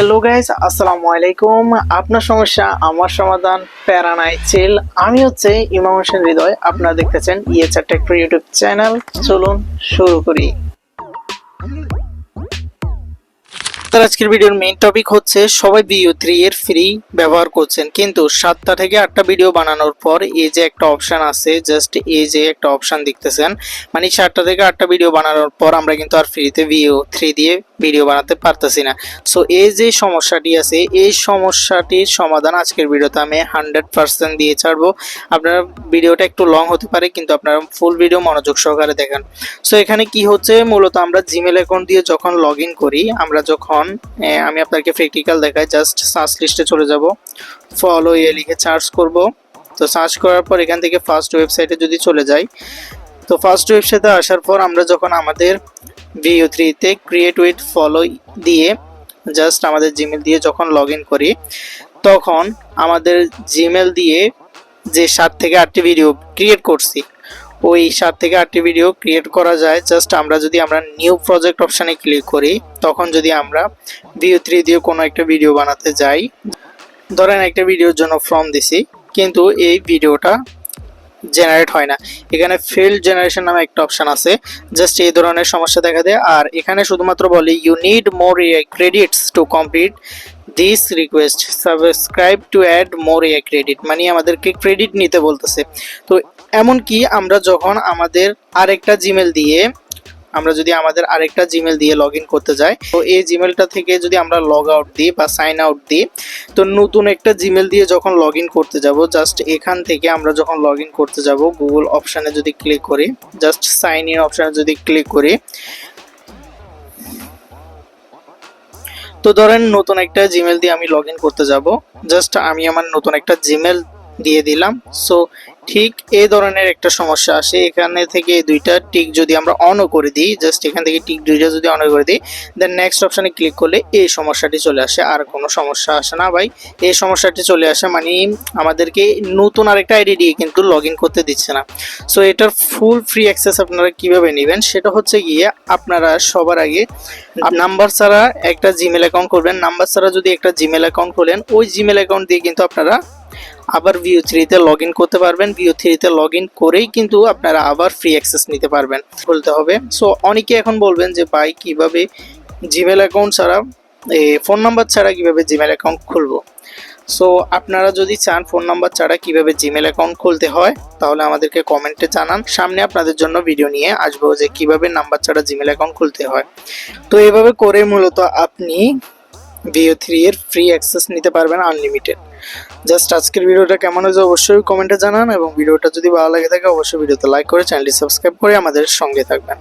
Hello guys আসসালামু আলাইকুম আপনার সমস্যা আমার সমাধান প্যারা নাই চিল আমি হচ্ছে ইমাম হোসেন হৃদয় আপনারা দেখতেছেন ইয়েচার টেক ইউটিউব চ্যানেল চলুন শুরু করি তার আজকের ভিডিওর মেইন টপিক হচ্ছে সবাই ভিও থ্রি এর ফ্রি ব্যবহার করছেন। কিন্তু সাতটা থেকে আটটা ভিডিও বানানোর পর এই যে একটা অপশন আছে জাস্ট এই যে একটা অপশন দেখতেছেন মানে সাতটা থেকে আটটা ভিডিও বানানোর পর আমরা কিন্তু আর ফ্রিতে ভিও থ্রি দিয়ে ভিডিও বানাতে পারতেছি না। সো এই যে সমস্যাটি আছে, এই সমস্যাটির সমাধান আজকের ভিডিওতে আমি হান্ড্রেড পার্সেন্ট দিয়ে ছাড়বো। আপনার ভিডিওটা একটু লং হতে পারে, কিন্তু আপনারা ফুল ভিডিও মনোযোগ সহকারে দেখেন। সো এখানে কি হচ্ছে, মূলত আমরা জিমেল অ্যাকাউন্ট দিয়ে যখন লগ করি, আমরা যখন এ, আমি আপনাকে প্র্যাকটিক্যাল দেখাই জাস্ট সার্চ লিস্টে চলে যাব। ফলো ইয়ে লিখে সার্চ করব। তো সার্চ করার পর এখান থেকে ফার্স্ট ওয়েবসাইটে যদি চলে যাই তো ফার্স্ট ওয়েবসাইটে আসার পর আমরা যখন আমাদের ভিও থ্রিতে ক্রিয়েট উইথ ফলো দিয়ে জাস্ট আমাদের জিমেল দিয়ে যখন লগ করি তখন আমাদের জিমেল দিয়ে যে সাত থেকে আটটি ভিডিও ক্রিয়েট করছি ওই সাত থেকে আটটি ভিডিও ক্রিয়েট করা যায়। জাস্ট আমরা যদি আমরা নিউ প্রজেক্ট অপশানে ক্লিক করি, তখন যদি আমরা ভিউ থ্রি দিয়ে কোনো একটা ভিডিও বানাতে যাই। ধরেন একটা ভিডিওর জন্য ফর্ম দিছি, কিন্তু এই ভিডিওটা জেনারেট হয় না। এখানে ফিল্ড জেনারেশন নামে একটা অপশন আছে। জাস্ট এই ধরনের সমস্যা দেখা দেয়। আর এখানে শুধুমাত্র বলে you need more credits to complete this request subscribe to add more a credit মানে আমাদেরকে ক্রেডিট নিতে বলতেছে। তো এমনকি আমরা যখন আমাদের আরেকটা জিমেল দিয়ে আমরা যদি আমাদের আরেকটা জিমেল দিয়ে লগ ইন করতে যাই, তো এই জিমেলটা থেকে যদি আমরা লগ আউট দিই বা সাইন আউট দিই, তো নতুন একটা জিমেল দিয়ে যখন লগ ইন করতে যাব জাস্ট এখান থেকে আমরা যখন লগ ইন করতে যাব গুগল অপশানে যদি ক্লিক করি জাস্ট সাইন ইন অপশানে যদি ক্লিক করি, তো ধরেন নতুন একটা জিমেল দিয়ে আমি লগ ইন করতে যাব জাস্ট আমি আমার নতুন একটা জিমেল দিয়ে দিলাম সো ঠিক এই ধরনের একটা সমস্যা আসে। এখানে থেকে দুইটা টিক যদি আমরা অনও করে দিই জাস্ট এখান থেকে টিক দুইটা যদি অন করে দিই দেন নেক্সট অপশানে ক্লিক করলে এই সমস্যাটি চলে আসে। আর কোনো সমস্যা আসে না ভাই। এই সমস্যাটি চলে আসে মানে আমাদেরকে নতুন আরেকটা আইডি দিয়ে কিন্তু লগ করতে দিচ্ছে না। সো এটার ফুল ফ্রি অ্যাক্সেস আপনারা কীভাবে নেবেন? সেটা হচ্ছে গিয়ে আপনারা সবার আগে নাম্বার ছাড়া একটা জিমেল অ্যাকাউন্ট করবেন নাম্বার ছাড়া যদি একটা জিমেল অ্যাকাউন্ট খোলেন, ওই জিমেল অ্যাকাউন্ট দিয়ে কিন্তু আপনারা আবার ভিও থ্রিতে লগ ইন করতে পারবেন। ভিও থ্রিতে লগ ইন করেই কিন্তু আপনারা আবার ফ্রি অ্যাক্সেস নিতে পারবেন। বলতে হবে। সো অনেকে এখন বলবেন যে, ভাই, কীভাবে জিমেল অ্যাকাউন্ট ছাড়া ফোন নাম্বার ছাড়া কীভাবে জিমেল অ্যাকাউন্ট খুলবো? সো আপনারা যদি চান ফোন নাম্বার ছাড়া কীভাবে জিমেল অ্যাকাউন্ট খুলতে হয়, তাহলে আমাদেরকে কমেন্টে জানান। সামনে আপনাদের জন্য ভিডিও নিয়ে আসব যে, কীভাবে নাম্বার ছাড়া জিমেল অ্যাকাউন্ট খুলতে হয়। তো, এভাবে করে মূলত আপনি ভিও থ্রি এর ফ্রি অ্যাক্সেস নিতে পারবেন আনলিমিটেড জাস্ট আজকের ভিডিওটা কেমন হয়েছে অবশ্যই কমেন্টে জানান এবং ভিডিওটা যদি ভালো লাগে থাকে অবশ্যই ভিডিওতে লাইক করে চ্যানেলটি সাবস্ক্রাইব করে আমাদের সঙ্গে থাকবেন।